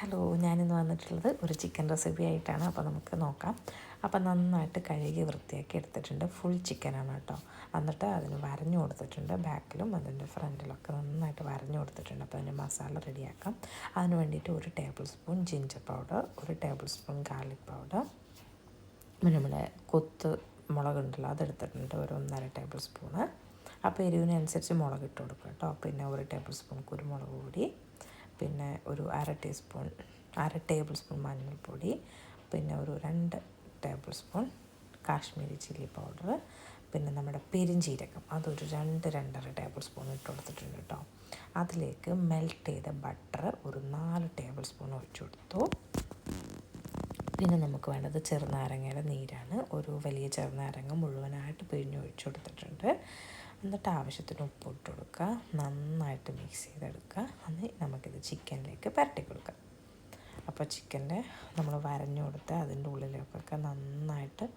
Hello ഞാനിന്ന് വന്നിട്ടുള്ളത് ഒരു ചിക്കൻ റെസിപ്പി ആയിട്ടാണ്. അപ്പോൾ നമുക്ക് നോക്കാം. അപ്പോൾ നന്നായിട്ട് കഴുകി വൃത്തിയാക്കി എടുത്തിട്ടുണ്ട്. ഫുൾ ചിക്കനാണ് കേട്ടോ. എന്നിട്ട് അതിന് വരഞ്ഞു കൊടുത്തിട്ടുണ്ട്. ബാക്കിലും അതിന്റെ ഫ്രണ്ടിലൊക്കെ നന്നായിട്ട് വരഞ്ഞു കൊടുത്തിട്ടുണ്ട്. അപ്പോൾ അതിന്റെ മസാല റെഡിയാക്കാം അതിന് വേണ്ടിയിട്ട് ഒരു ടേബിൾ സ്പൂൺ ജിഞ്ചർ പൗഡർ ഒരു ടേബിൾ സ്പൂൺ ഗാർലിക് പൗഡർ പിന്നെ നമ്മുടെ കൊത്ത് മുളകുണ്ടല്ലോ അതെടുത്തിട്ടുണ്ട്. ഒരു ഒന്നര ടേബിൾ സ്പൂണ് അപ്പോൾ എരിവിനനുസരിച്ച് മുളക് ഇട്ട് കൊടുക്കുക കേട്ടോ. പിന്നെ ഒരു ടേബിൾ സ്പൂൺ കുരുമുളക് പൊടി. പിന്നെ ഒരു അര ടീസ്പൂൺ അര ടേബിൾ സ്പൂൺ മഞ്ഞൾപ്പൊടി പിന്നെ ഒരു രണ്ട് tablespoon Kashmiri chilli powder പിന്നെ നമ്മുടെ പെരിഞ്ചീരകം. അതൊരു രണ്ട് രണ്ടര ടേബിൾ സ്പൂൺ ഇട്ട് കൊടുത്തിട്ടുണ്ട് കേട്ടോ അതിലേക്ക് മെൽറ്റ് ചെയ്ത ബട്ടർ ഒരു നാല് ടേബിൾ സ്പൂൺ ഒഴിച്ചു കൊടുത്തു. പിന്നെ നമുക്ക് വേണ്ടത് ചെറുനാരങ്ങയുടെ നീരാണ്. ഒരു വലിയ ചെറുനാരങ്ങ മുഴുവനായിട്ട് പിഴിഞ്ഞ് ഒഴിച്ചു കൊടുത്തിട്ടുണ്ട്. എന്നിട്ട് ആവശ്യത്തിന് ഉപ്പ് ഇട്ട് കൊടുക്കുക. നന്നായിട്ട് മിക്സ് ചെയ്തെടുക്കുക. എന്നിട്ട് നമുക്കിത് ചിക്കനിലേക്ക് പരട്ടി കൊടുക്കാം. അപ്പോൾ ചിക്കന്റെ നമ്മൾ വരഞ്ഞു കൊടുത്ത് അതിന്റെ ഉള്ളിലേക്കൊക്കെ നന്നായിട്ട്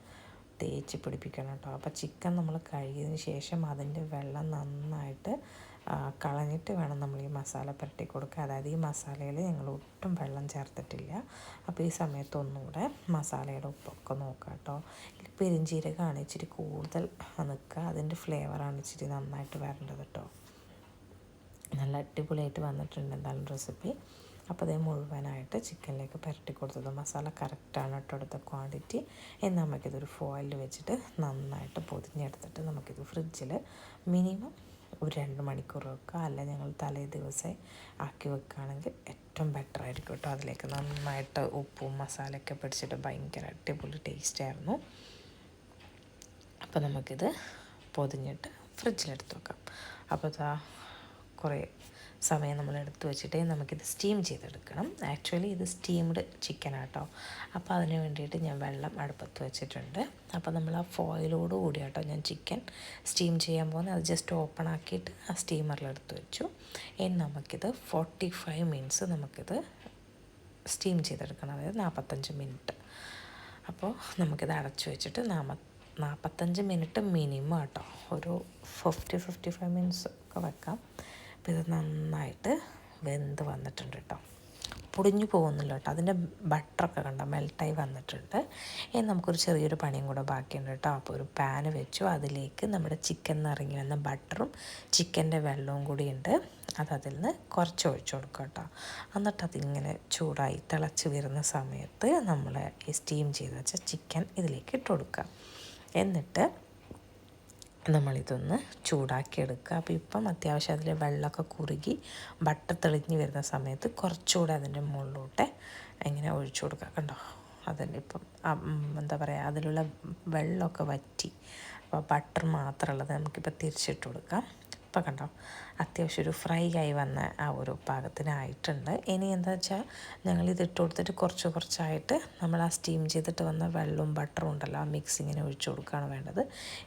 തേച്ച് പിടിപ്പിക്കണം കേട്ടോ. അപ്പോൾ ചിക്കൻ നമ്മൾ കഴുകിയതിന് ശേഷം അതിന്റെ വെള്ളം നന്നായിട്ട് കളഞ്ഞിട്ട് വേണം നമ്മൾ ഈ മസാല പുരട്ടി കൊടുക്കുക അതായത് ഈ മസാലയിൽ ഞങ്ങൾ ഒട്ടും വെള്ളം ചേർത്തിട്ടില്ല. അപ്പോൾ ഈ സമയത്ത് ഒന്നുകൂടെ മസാലയുടെ ഉപ്പൊക്കെ നോക്കുക കേട്ടോ. പെരിഞ്ചീരകമാണ് ഇച്ചിരി കൂടുതൽ നിൽക്കുക. അതിന്റെ ഫ്ലേവറാണ് ഇച്ചിരി നന്നായിട്ട് വരേണ്ടത് കേട്ടോ. നല്ല അടിപൊളിയായിട്ട് വന്നിട്ടുണ്ട് എന്തായാലും റെസിപ്പി അപ്പോൾ അതേ മുഴുവനായിട്ട് ചിക്കനിലേക്ക് പുരട്ടി കൊടുത്തത്. മസാല കറക്റ്റാണ് കേട്ടോ എടുത്ത ക്വാണ്ടിറ്റി എന്ന് നമുക്കിതൊരു ഫോയിൽ വെച്ചിട്ട് നന്നായിട്ട് പൊതിഞ്ഞെടുത്തിട്ട് നമുക്കിത് ഫ്രിഡ്ജിൽ മിനിമം ഒരു രണ്ട് മണിക്കൂർ വെക്കുക. അല്ല ഞങ്ങൾ തലേ ദിവസം ആക്കി വെക്കുകയാണെങ്കിൽ ഏറ്റവും ബെറ്റർ ആയിരിക്കും കേട്ടോ. അതിലേക്ക് നന്നായിട്ട് ഉപ്പും മസാലയൊക്കെ പിടിച്ചിട്ട് ഭയങ്കര അടിപൊളി ടേസ്റ്റ് ആയിരുന്നു. അപ്പോൾ നമുക്കിത് പൊതിഞ്ഞിട്ട് ഫ്രിഡ്ജിലെടുത്ത് വെക്കാം. അപ്പോൾ ഇതാ കുറേ സമയം നമ്മൾ എടുത്ത് വെച്ചിട്ട് നമുക്കിത് സ്റ്റീം ചെയ്തെടുക്കണം. ആക്ച്വലി ഇത് സ്റ്റീംഡ് ചിക്കൻ ആട്ടോ. അപ്പോൾ അതിന് വേണ്ടിയിട്ട് ഞാൻ വെള്ളം അടുപ്പത്ത് വെച്ചിട്ടുണ്ട്. അപ്പോൾ നമ്മൾ ആ ഫോയിലോട് കൂടി കേട്ടോ ഞാൻ ചിക്കൻ സ്റ്റീം ചെയ്യാൻ പോകുന്നത്. അത് ജസ്റ്റ് ഓപ്പൺ ആക്കിയിട്ട് ആ സ്റ്റീമറിൽ എടുത്ത് വെച്ചു. ഇനി നമുക്കിത് ഫോർട്ടി ഫൈവ് മിനിറ്റ്സ് നമുക്കിത് സ്റ്റീം ചെയ്തെടുക്കണം. അതായത് നാൽപ്പത്തഞ്ച് മിനിറ്റ് അപ്പോൾ നമുക്കിത് അടച്ചു വെച്ചിട്ട് നാമ നാൽപ്പത്തഞ്ച് മിനിറ്റ് മിനിമം കേട്ടോ ഒരു ഫിഫ്റ്റി ഫിഫ്റ്റി ഫൈവ് മിനിറ്റ്സ് ഒക്കെ വെക്കാം. അപ്പോൾ ഇത് നന്നായിട്ട് വെന്ത് വന്നിട്ടുണ്ട് കേട്ടോ പൊടിഞ്ഞു പോകുന്നില്ല കേട്ടോ അതിന്റെ ബട്ടറൊക്കെ കണ്ടോ? മെൽട്ടായി വന്നിട്ടുണ്ട്. ഇനി നമുക്കൊരു ചെറിയൊരു പണിയും കൂടെ ബാക്കിയുണ്ട് കേട്ടോ അപ്പോൾ ഒരു പാൻ വെച്ചു. അതിലേക്ക് നമ്മുടെ ചിക്കൻ നിറങ്ങി വന്ന ബട്ടറും ചിക്കന്റെ വെള്ളവും കൂടി ഉണ്ട്. അത് അതിൽ നിന്ന് കുറച്ച് ഒഴിച്ചു കൊടുക്കുക കേട്ടോ എന്നിട്ട് അതിങ്ങനെ ചൂടായി തിളച്ച് വരുന്ന സമയത്ത് നമ്മൾ സ്റ്റീം ചെയ്ത് വെച്ച ചിക്കൻ ഇതിലേക്ക് ഇട്ട് കൊടുക്കുക എന്നിട്ട് നമ്മളിതൊന്ന് ചൂടാക്കി എടുക്കുക അപ്പോൾ ഇപ്പം അത്യാവശ്യം അതിൽ വെള്ളമൊക്കെ കുറുകി ബട്ട തെളിഞ്ഞ് വരുന്ന സമയത്ത് കുറച്ചുകൂടെ അതിന്റെ മുകളിലോട്ട് ഇങ്ങനെ ഒഴിച്ചു കൊടുക്കുക. കണ്ടോ? അതിന്റെ ഇപ്പം എന്താ പറയുക അതിലുള്ള വെള്ളമൊക്കെ വറ്റി. അപ്പോൾ ബട്ടർ മാത്രമുള്ളത് നമുക്കിപ്പോൾ തിരിച്ചിട്ട് കൊടുക്കാം. ഇപ്പം കണ്ടോ? അത്യാവശ്യം ഒരു ഫ്രൈ ആയി വന്ന ആ ഒരു പാകത്തിനായിട്ടുണ്ട് ഇനി എന്താ വെച്ചാൽ ഞങ്ങൾ ഇത് ഇട്ട് കൊടുത്തിട്ട് കുറച്ച് കുറച്ചായിട്ട് നമ്മൾ ആ സ്റ്റീം ചെയ്തിട്ട് വന്ന വെള്ളവും ബട്ടറും ഉണ്ടല്ലോ ആ മിക്സിങ്ങിനെ ഒഴിച്ചു കൊടുക്കുകയാണ് വേണ്ടത്.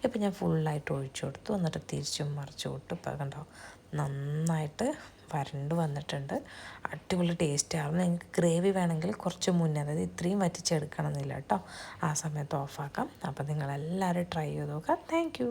ഇപ്പം ഞാൻ ഫുള്ളായിട്ട് ഒഴിച്ചു കൊടുത്തു. എന്നിട്ട് തിരിച്ചും മറിച്ചു കൊടുത്തു ഇപ്പം കണ്ടോ നന്നായിട്ട് വരണ്ട് വന്നിട്ടുണ്ട്. അടിപൊളി ടേസ്റ്റ് ആവുന്നു. നിങ്ങൾക്ക് ഗ്രേവി വേണമെങ്കിൽ കുറച്ച് മുന്നേ അതായത് ഇത്രയും വറ്റിച്ചെടുക്കണം എന്നില്ല കേട്ടോ. ആ സമയത്ത് ഓഫാക്കാം അപ്പോൾ നിങ്ങളെല്ലാവരും ട്രൈ ചെയ്ത് നോക്കാം. താങ്ക്